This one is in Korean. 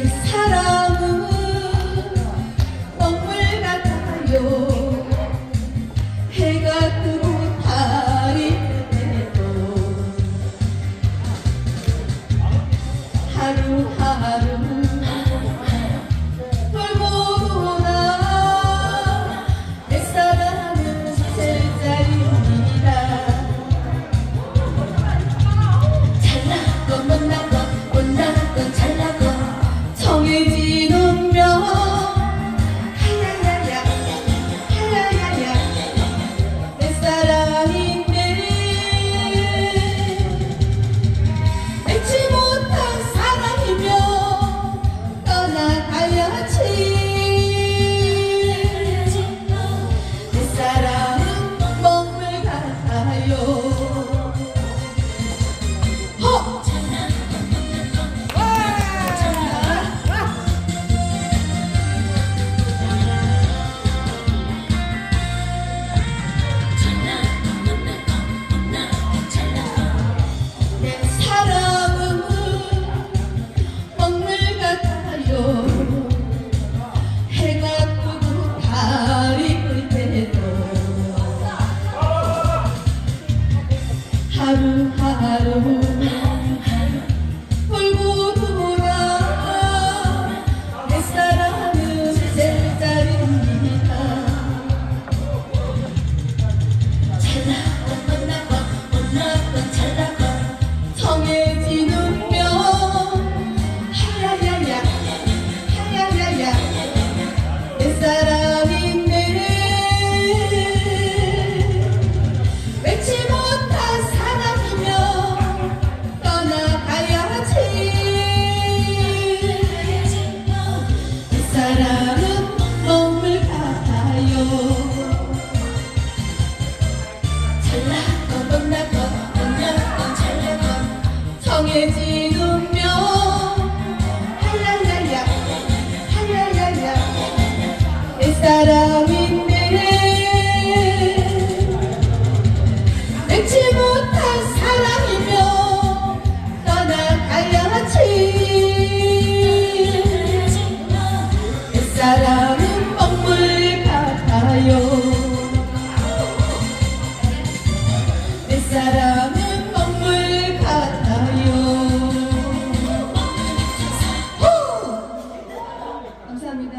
this. 하루하루. 울고 사랑은 몸을 같아요. 잘났건 못났건 못났건 잘났건 정해진 사람은 먹물 같아요. 감사합니다.